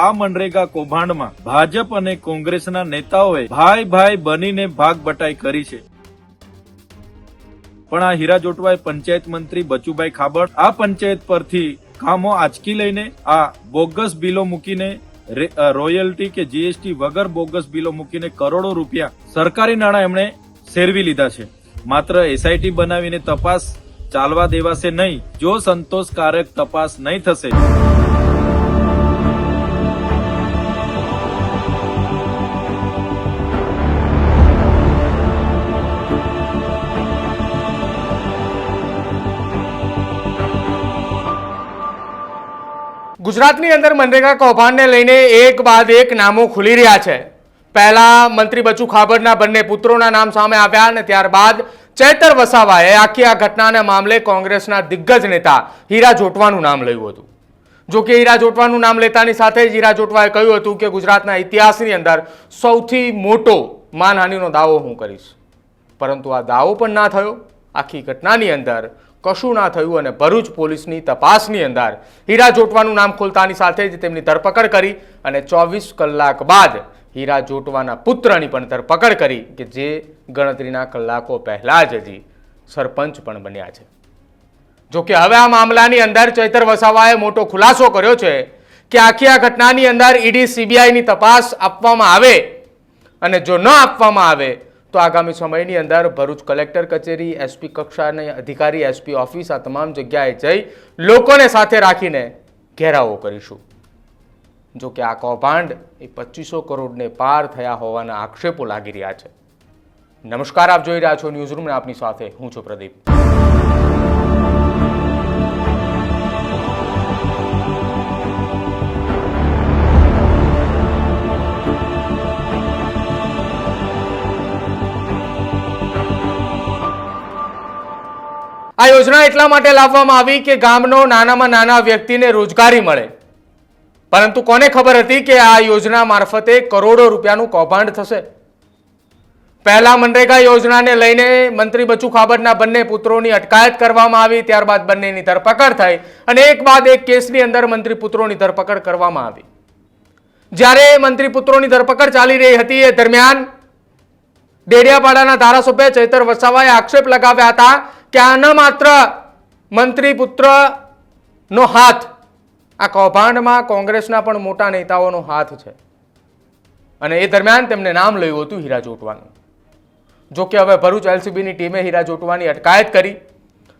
આ મનરેગા કૌભાંડમાં ભાજપ અને કોંગ્રેસના નેતાઓએ ભાઈ ભાઈ બનીને ભાગ બટાઈ કરી છે. પણ આ હીરા જોટવાએ પંચાયત મંત્રી બચુભાઈ ખાબડ આ પંચાયત પરથી કામો આંચકી લઈને આ બોગસ બિલો મૂકીને રોયલ્ટી કે જીએસટી વગર બોગસ બિલો મૂકીને કરોડો રૂપિયા સરકારી નાણાં એમણે સેરવી લીધા છે. માત્ર એસઆઈટી બનાવીને તપાસ ચાલવા દેવાશે નહીં. જો સંતોષકારક તપાસ નહીં થશે. ગુજરાતની અંદર મનરેગા કૌભાંડને લઈને એક બાદ એક નામો ખુલી રહ્યા છે. પહેલા મંત્રી બચુ ખાબડના બંને પુત્રોના નામ સામે આવ્યા અને ત્યારબાદ ચૈતર વસાવાએ આખી આ ઘટનાના મામલે કોંગ્રેસના દિગ્ગજ નેતા હીરા જોટવાનું નામ લયું હતું. જો કે હીરા જોટવાનું નામ લેતાની સાથે જ હીરા જોટવાએ કહ્યું હતું કે ગુજરાતના ઇતિહાસની અંદર સૌથી મોટો માનહાનિનો દાવો હું કરીશ. પરંતુ આ દાવો પણ ના થયો. આખી ઘટનાની અંદર કશું ના થયું અને ભરૂચ પોલીસની તપાસની અંદર હીરા જોટવાનું નામ ખોલતાની સાથે જ તેમની ધરપકડ કરી અને ચોવીસ કલાક બાદ હીરા જોટવાના પુત્રની પણ ધરપકડ કરી કે જે ગણતરીના કલાકો પહેલાં જ હજી સરપંચ પણ બન્યા છે. જો કે હવે આ મામલાની અંદર ચૈતર વસાવાએ મોટો ખુલાસો કર્યો છે કે આખી આ ઘટનાની અંદર ઈડી સીબીઆઈની તપાસ આપવામાં આવે અને જો ન આપવામાં આવે તો આગામી સમયની અંદર ભરૂચ કલેક્ટર કચેરી, એસપી કક્ષાને અધિકારી, એસપી ઓફિસ આ તમામ જગ્યાએ જઈ લોકોને સાથે રાખીને ઘેરાવો કરીશું. જો કે આ કૌભાંડ એ પચીસો કરોડને પાર થયા હોવાના આક્ષેપો લાગી રહ્યા છે. નમસ્કાર, આપ જોઈ રહ્યા છો ન્યૂઝરૂમને આપની સાથે હું છું પ્રદીપ. યોજના એટલા માટે લાવવામાં આવી કે ગામનો નાનામાં નાના વ્યક્તિને રોજગારી મળે. પરંતુ કોને ખબર હતી કે આ યોજના મારફતે કરોડો રૂપિયાનું કૌભાંડ થશે? પહેલા મનરેગા યોજનાને લઈને મંત્રી બચુ ખાબડના બંને પુત્રોની અટકાયત કરવામાં આવી, ત્યારબાદ બંનેની ધરપકડ થઈ અને એક બાદ એક કેસની અંદર મંત્રી પુત્રોની ધરપકડ કરવામાં આવી. જ્યારે મંત્રી પુત્રોની ધરપકડ ચાલી રહી હતી એ દરમિયાન ડેડિયાપાડાના ધારાસભ્ય ચૈતર વસાવાએ આક્ષેપ લગાવ્યા હતા કે આ ન માત્ર મંત્રી પુત્રનો હાથ, આ કૌભાંડમાં કોંગ્રેસના પણ મોટા નેતાઓનો હાથ છે. અને એ દરમિયાન તેમને નામ લયું હતું હીરા જોટવાનું. જોકે હવે ભરૂચ એલસીબીની ટીમે હીરા જોટવાની અટકાયત કરી.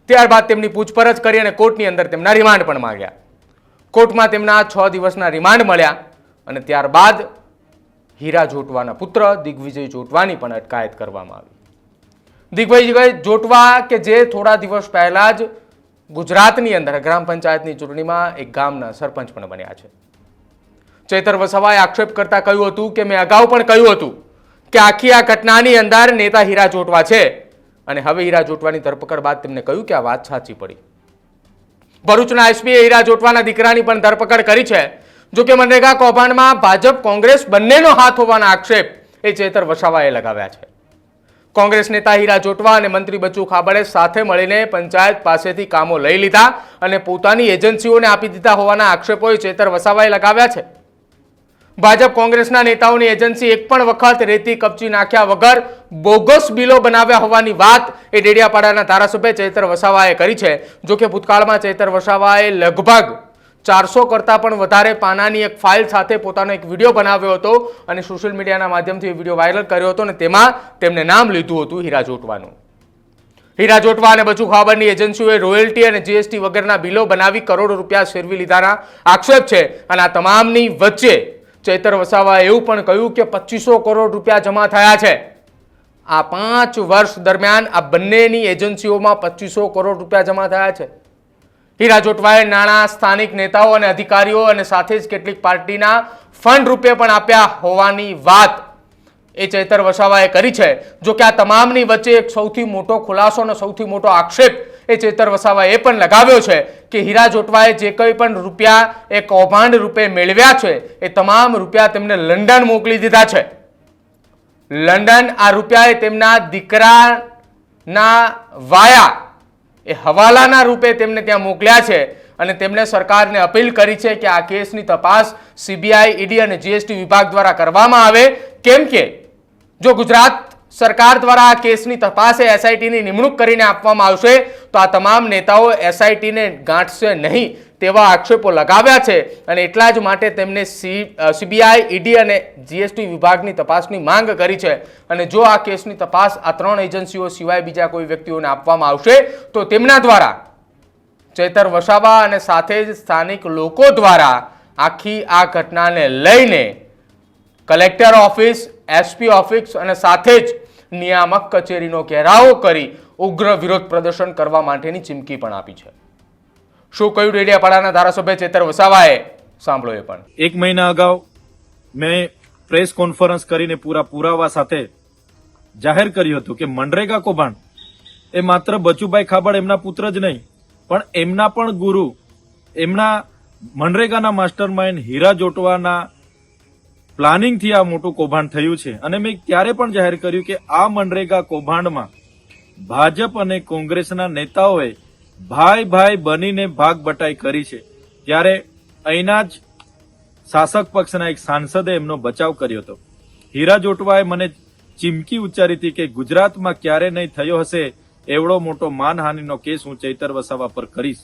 ત્યારબાદ તેમની પૂછપરછ કરી અને કોર્ટની અંદર તેમના રિમાન્ડ પણ માગ્યા. કોર્ટમાં તેમના છ દિવસના રિમાન્ડ મળ્યા અને ત્યારબાદ હીરા જોટવાના પુત્ર, દિગ્વિજય જોટવાની પણ અટકાયત કરવામાં આવી. દિગ્વિજય જોટવા કે જે થોડા દિવસ પહેલા જ ગુજરાતની અંદર, ગ્રામ પંચાયતની ચૂંટણીમાં એક ગામના સરપંચ પણ બન્યા છે. ચૈતર વસાવાએ આક્ષેપ કરતા કહ્યું હતું કે, મેં અગાઉ પણ કહ્યું હતું કે, આખી આ ઘટનાની અંદર નેતા હીરા જોટવા છે. અને હવે હીરા જોટવાની ધરપકડ બાદ તેમને કહ્યું કે, આ વાત સાચી પડી. ભરૂચના એસપીએ હીરા જોટવાના દીકરાની પણ ધરપકડ કરી છે. જો કે મનરેગા કૌભાંડમાં ભાજપ, કોંગ્રેસ બંનેનો હાથ હોવાના આક્ષેપ એ ચેતર વસાવાએ લગાવ્યા છે. કોંગ્રેસ નેતા હીરા જોટવા અને મંત્રી બચુ ખાબડે સાથે મળીને પંચાયત પાસેથી કામો લઈ લીધા અને પોતાની એજન્સીઓને આપી દીધા હોવાના આક્ષેપો ચેતર વસાવાએ લગાવ્યા છે. ભાજપ કોંગ્રેસના નેતાઓની એજન્સી એક પણ વખત રેતી કપચી નાખ્યા વગર બોગસ બિલો બનાવ્યા હોવાની વાત એ ડેડિયાપાડાના ધારાસભ્ય ચેતર વસાવાએ કરી છે. જોકે ભૂતકાળમાં ચેતર વસાવાએ લગભગ ચારસો કરતાં પણ વધારે પાનાની એક ફાઇલ સાથે પોતાનો એક વીડિયો બનાવ્યો હતો અને સોશિયલ મીડિયાના માધ્યમથી એ વીડિયો વાયરલ કર્યો હતો અને તેમાં તેમણે નામ લીધું હતું હીરા જોટવાનું. હીરા જોટવા અને બચુ ખાબરની એજન્સીઓએ રોયલ્ટી અને જીએસટી વગરના બિલો બનાવી કરોડો રૂપિયા શેરવી લીધાના આક્ષેપ છે અને આ તમામની વચ્ચે ચૈતર વસાવાએ એવું પણ કહ્યું કે પચીસો કરોડ રૂપિયા જમા થયા છે. આ પાંચ વર્ષ દરમિયાન આ બંનેની એજન્સીઓમાં પચીસો કરોડ રૂપિયા જમા થયા છે. હીરા જોટવાએ નાણાં, સ્થાનિક નેતાઓ અને અધિકારીઓ અને સાથે જ કેટલીક પાર્ટીના ફંડ રૂપે પણ આપ્યા હોવાની વાત એ ચેતર વસાવાએ કરી છે. જો કે આ તમામની વચ્ચે એક સૌથી મોટો ખુલાસો અને સૌથી મોટો આક્ષેપ એ ચેતર વસાવાએ પણ લગાવ્યો છે કે હીરા જોટવાએ જે કંઈ પણ રૂપિયા એ કૌભાંડ રૂપે મેળવ્યા છે, એ તમામ રૂપિયા તેમને લંડન મોકલી દીધા છે. લંડન આ રૂપિયાએ તેમના દીકરાના વાયા એ હવાલાના રૂપે તેમને ત્યાં મોકલ્યા છે અને તેમણે સરકારને અપીલ કરી છે કે આ કેસની તપાસ સીબીઆઈ ઈડી અને જીએસટી વિભાગ દ્વારા કરવામાં આવે. કેમ કે જો ગુજરાત સરકાર દ્વારા આ કેસની તપાસે એસઆઈટીની નિમણૂક કરીને આપવામાં આવશે, તો આ તમામ નેતાઓ એસઆઈટીને ગાંઠશે નહીં તેવા આક્ષેપો લગાવ્યા છે. અને એટલા જ માટે તેમને સીબીઆઈ ઈડી અને જીએસટી વિભાગની તપાસની માંગ કરી છે. અને જો આ કેસની તપાસ આ ત્રણ એજન્સીઓ સિવાય બીજા કોઈ વ્યક્તિઓને આપવામાં આવશે, તો તેમના દ્વારા ચેતર વસાવા અને સાથે જ સ્થાનિક લોકો દ્વારા આખી આ ઘટનાને લઈને કલેક્ટર ઓફિસ એસપી ઓફિસ અને સાથે જ નિયામક કચેરીનો ઘેરાવો કરી ઉગ્ર વિરોધ પ્રદર્શન કરવા માટેની ચીમકી પણ આપી છે. શું કહ્યું ડેડિયાપાડાના ધારાસભ્ય ચેતર વસાવાએ સાંભળો એ પણ? એક મહિના અગાઉ મેં પ્રેસ કોન્ફરન્સ કરીને પૂરા પુરાવા સાથે જાહેર કર્યું હતું કે મનરેગા કૌભાંડ એ માત્ર બચુભાઈ ખાબડ એમના પુત્ર જ નહીં, પણ એમના પણ ગુરુ, એમના મનરેગાના માસ્ટર માઇન્ડ હીરા જોટવાના પ્લાનિંગથી આ મોટું કૌભાંડ થયું છે. અને મેં ત્યારે પણ જાહેર કર્યું કે આ મનરેગા કૌભાંડમાં ભાજપ અને કોંગ્રેસના નેતાઓએ ભાઈ ભાઈ બનીને ભાગ બટાઈ કરી છે. ત્યારે અહીંના જ શાસક પક્ષના એક સાંસદે એમનો બચાવ કર્યો હતો. હીરા જોટવાએ મને ચીમકી ઉચ્ચારી હતી કે ગુજરાતમાં ક્યારે નહીં થયો હશે એવડો મોટો માનહાનિનો કેસ હું ચૈતર વસાવા પર કરીશ.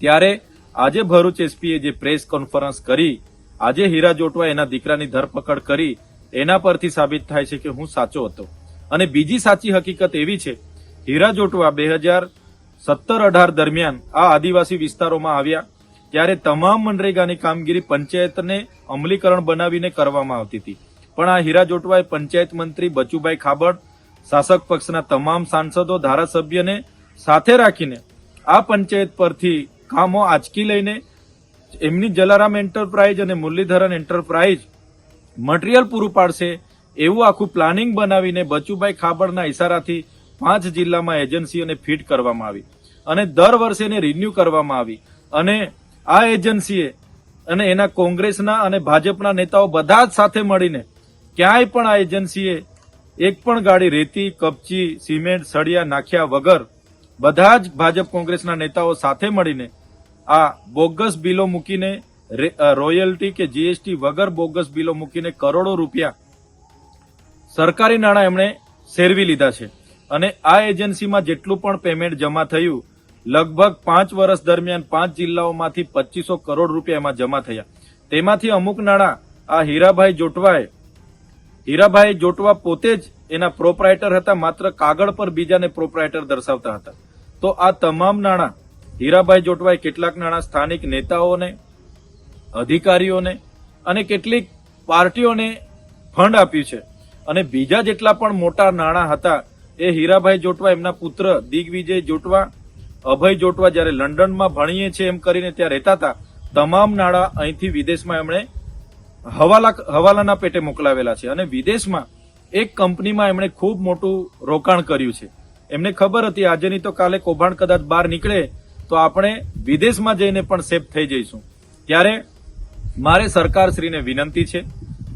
ત્યારે આજે ભરૂચ એસપીએ જે પ્રેસ કોન્ફરન્સ કરી આજે હીરા જોટવા એના દીકરાની ધરપકડ કરી એના પરથી સાબિત થાય છે કે હું સાચો હતો. અને બીજી સાચી હકીકત એવી છે, હીરા જોટવા બે હજાર સત્તર અઢાર દરમિયાન આ આદિવાસી વિસ્તારોમાં આવ્યા, ત્યારે તમામ મનરેગાની કામગીરી પંચાયતને અમલીકરણ બનાવીને કરવામાં આવતી હતી. પણ આ હીરા જોટવાએ પંચાયત મંત્રી બચુભાઈ ખાબડ, શાસક પક્ષના તમામ સાંસદો, ધારાસભ્યને સાથે રાખીને આ પંચાયત પરથી કામો આંચકી લઈને એમની જલારામ એન્ટરપ્રાઇઝ અને મુરલીધરન એન્ટરપ્રાઇઝ મટીરિયલ પૂરું પાડશે એવું આખું પ્લાનિંગ બનાવીને બચુભાઈ ખાબડના ઇશારાથી પાંચ જિલ્લામાં એજન્સીઓને ફિટ કરવામાં આવી અને દર વર્ષે એને રિન્યુ કરવામાં આવી. અને આ એજન્સીએ અને એના કોંગ્રેસના અને ભાજપના નેતાઓ બધા જ સાથે મળીને ક્યાંય પણ આ એજન્સીએ એક પણ ગાડી રેતી, કપચી, સિમેન્ટ, સળિયા નાખ્યા વગર બધા જ ભાજપ કોંગ્રેસના નેતાઓ સાથે મળીને આ બોગસ બિલો મૂકીને રોયલ્ટી કે જીએસટી વગર બોગસ બિલો મૂકીને કરોડો રૂપિયા સરકારી નાણાં એમણે સેરવી લીધા છે. અને આ એજન્સીમાં જેટલું પણ પેમેન્ટ જમા થયું, લગભગ પાંચ વર્ષ દરમિયાન પાંચ જિલ્લાઓમાંથી પચીસો કરોડ રૂપિયા એમાં જમા થયા. તેમાંથી અમુક નાણાં આ હીરાભાઈ જોટવાએ હીરાભાઈ જોટવા પોતે જ એના પ્રોપરાઇટર હતા, માત્ર કાગળ પર બીજાને પ્રોપરાઇટર દર્શાવતા હતા. તો આ તમામ નાણાં હીરાભાઈ જોટવાએ કેટલાક નાણાં સ્થાનિક નેતાઓને, અધિકારીઓને અને કેટલીક પાર્ટીઓને ફંડ આપ્યું છે. અને બીજા જેટલા પણ મોટા નાણાં હતા, એ હીરાભાઈ જોટવા એમના પુત્ર દિગ્વિજય જોટવા, અભય જોટવા જ્યારે લંડનમાં ભણીએ છીએ એમ કરીને ત્યાં રહેતા હતા, તમામ નાણાં અહીંથી વિદેશમાં એમણે હવાલા, હવાલાના પેટે મોકલાવેલા છે. અને વિદેશમાં એક કંપનીમાં એમણે ખૂબ મોટું રોકાણ કર્યું છે. એમને ખબર હતી, આજે નહીં તો કાલે કૌભાંડ કદાચ બહાર નીકળે તો આપણે વિદેશમાં જઈને પણ સેફ થઈ જઈશું. ત્યારે મારે સરકારશ્રીને વિનંતી છે,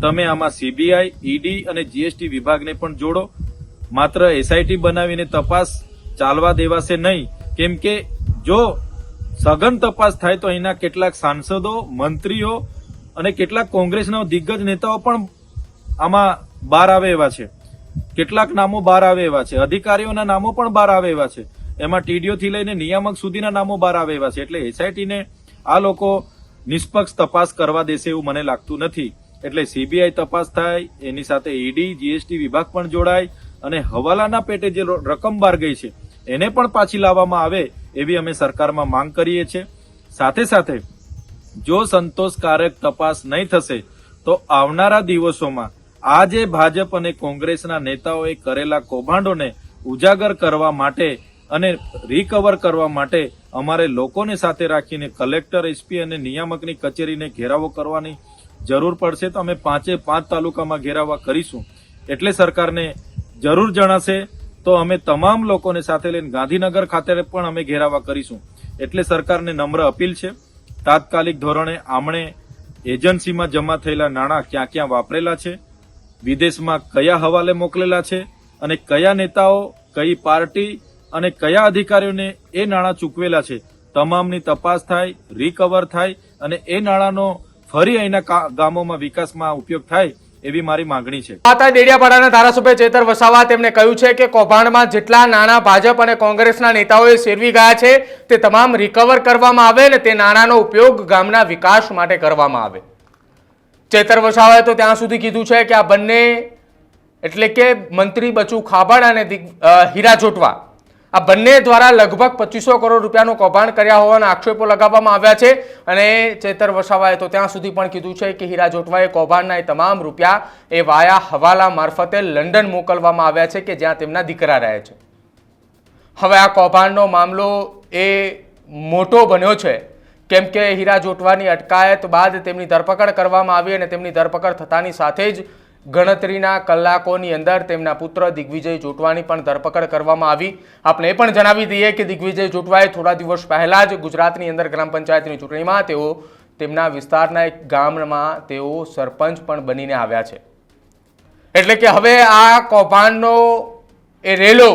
તમે આમાં સીબીઆઈ ઈડી અને જીએસટી વિભાગને પણ જોડો. માત્ર એસઆઈટી બનાવીને તપાસ ચાલવા દેવાશે નહીં. કેમ કે જો સઘન તપાસ થાય તો અહીંના કેટલાક સાંસદો, મંત્રીઓ અને કેટલાક કોંગ્રેસના દિગ્ગજ નેતાઓ પણ આમાં બહાર આવે એવા છે. કેટલાક નામો બહાર આવે એવા છે. અધિકારીઓના નામો પણ બહાર આવે એવા છે. એમાં ટીડીઓથી લઈને નિયામક સુધીના નામો બહાર આવે એવા છે. એટલે એસઆઈટીને આ લોકો નિષ્પક્ષ તપાસ કરવા દેશે એવું મને લાગતું નથી. એટલે સીબીઆઈ તપાસ થાય, એની સાથે ઈડી, જીએસટી વિભાગ પણ જોડાય અને હવાલાના પેટે જે રકમ બહાર ગઈ છે, એને પણ પાછી લાવવામાં આવે એવી અમે સરકારમાં માંગ કરીએ છીએ. સાથે સાથે જો સંતોષકારક તપાસ નહીં થશે, તો આવનારા દિવસોમાં આ જે ભાજપ અને કોંગ્રેસના નેતાઓએ કરેલા કૌભાંડોને ઉજાગર કરવા માટે અને રિકવર કરવા માટે અમારે લોકોને સાથે રાખીને કલેક્ટર એસપી અને નિયામકની કચેરીને ઘેરાવો કરવાની જરૂર પડશે. તો અમે પાંચે પાંચ તાલુકામાં ઘેરાવા કરીશું. એટલે સરકારને જરૂર જણાશે તો અમે તમામ લોકોને સાથે લઈને ગાંધીનગર ખાતે પણ અમે ઘેરાવા કરીશું. એટલે સરકારને નમ્ર અપીલ છે. તાત્કાલિક ધોરણે આમણે એજન્સીમાં જમા થયેલા નાણાં ક્યાં ક્યાં વાપરેલા છે, વિદેશમાં કયા હવાલે મોકલેલા છે અને કયા નેતાઓ, કઈ પાર્ટી અને કયા અધિકારીઓને એ નાણાં ચૂકવેલા છે, તમામની તપાસ થાય રિકવર થાય અને એ નાણાંનો ફરી અહીંના ગામોમાં વિકાસમાં ઉપયોગ થાય એવી મારી માંગણી છે. માતા ડેડિયાપાડાના ધારાસભ્ય ચેતર વસાવા તેમણે કહ્યું છે કે કૌભાંડમાં જેટલા નાણાં ભાજપ અને કોંગ્રેસના નેતાઓએ શેરવી ગયા છે, તે તમામ રિકવર કરવામાં આવે અને તે નાણાંનો ઉપયોગ ગામના વિકાસ માટે કરવામાં આવે. ચેતર વસાવાએ તો ત્યાં સુધી કીધું છે કે આ બંને, એટલે કે મંત્રી બચુ ખાબડ અને હીરા જોટવા આ બંને દ્વારા લગભગ પચીસો કરોડ રૂપિયાનું કૌભાંડ કર્યા હોવાના આક્ષેપો લગાવવામાં આવ્યા છે અને ચેતર વસાવાએ તો ત્યાં સુધી પણ કીધું છે કે હીરા જોટવાએ કૌભાંડના એ તમામ રૂપિયા એ વાયા હવાલા મારફતે લંડન મોકલવામાં આવ્યા છે કે જ્યાં તેમના દીકરા રહે છે. હવે આ કૌભાંડનો મામલો એ મોટો બન્યો છે. કેમ કે હીરા જોટવાની અટકાયત બાદ તેમની ધરપકડ કરવામાં આવી અને તેમની ધરપકડ થતાની સાથે જ ગણતરીના કલાકોની અંદર તેમના પુત્ર દિગ્વિજય જોટવાની પણ ધરપકડ કરવામાં આવી. આપણે એ પણ જણાવી દઈએ કે દિગ્વિજય જોટવાએ થોડા દિવસ પહેલા જ ગુજરાતની અંદર ગ્રામ પંચાયતની ચૂંટણીમાં તેઓ તેમના વિસ્તારના એક ગામમાં તેઓ સરપંચ પણ બનીને આવ્યા છે. એટલે કે હવે આ કૌભાંડનો એ રેલો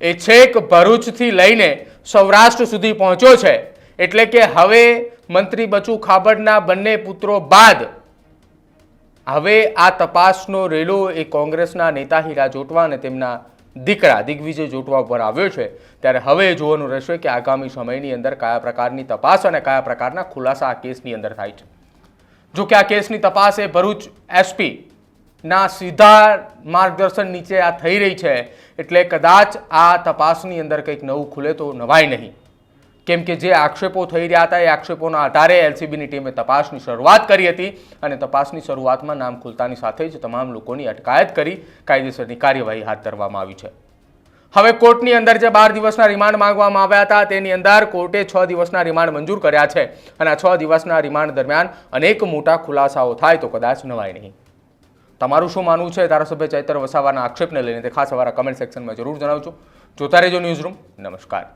એ છેક ભરૂચથી લઈને સૌરાષ્ટ્ર સુધી પહોંચ્યો છે. એટલે કે હવે મંત્રી બચુ ખાબડના બંને પુત્રો બાદ હવે આ તપાસનો રેલો એ કોંગ્રેસના નેતા હીરા જોટવા અને તેમના દીકરા દિગ્વિજય જોટવા ઉપર આવ્યો છે. ત્યારે હવે જોવાનું રહેશે કે આગામી સમયની અંદર કયા પ્રકારની તપાસ અને કયા પ્રકારના ખુલાસા આ કેસની અંદર થાય છે. જો કે આ કેસની તપાસ એ ભરૂચ એસપી ના સીધા માર્ગદર્શન નીચે આ થઈ રહી છે. એટલે કદાચ આ તપાસની અંદર કંઈક નવું ખુલે તો નવાય નહીં. કેમ કે જે આક્ષેપો થઈ રહ્યા હતા એ આક્ષેપોના આધારે એલસીબીની ટીમે તપાસની શરૂઆત કરી હતી અને તપાસની શરૂઆતમાં નામ ખુલતાની સાથે જ તમામ લોકોની અટકાયત કરી કાયદેસરની કાર્યવાહી હાથ ધરવામાં આવી છે. હવે કોર્ટની અંદર જે બાર દિવસના રિમાન્ડ માંગવામાં આવ્યા હતા તેની અંદર કોર્ટે છ દિવસના રિમાન્ડ મંજૂર કર્યા છે અને આ છ દિવસના રિમાન્ડ દરમિયાન અનેક મોટા ખુલાસાઓ થાય તો કદાચ નવાય નહીં. તમારું શું માનવું છે? ધારાસભ્ય ચૈતર વસાવાના આક્ષેપને લઈને તે ખાસ અમારા કમેન્ટ સેક્શનમાં જરૂર જણાવજો. જોતા રહેજો ન્યૂઝ રૂમ નમસ્કાર.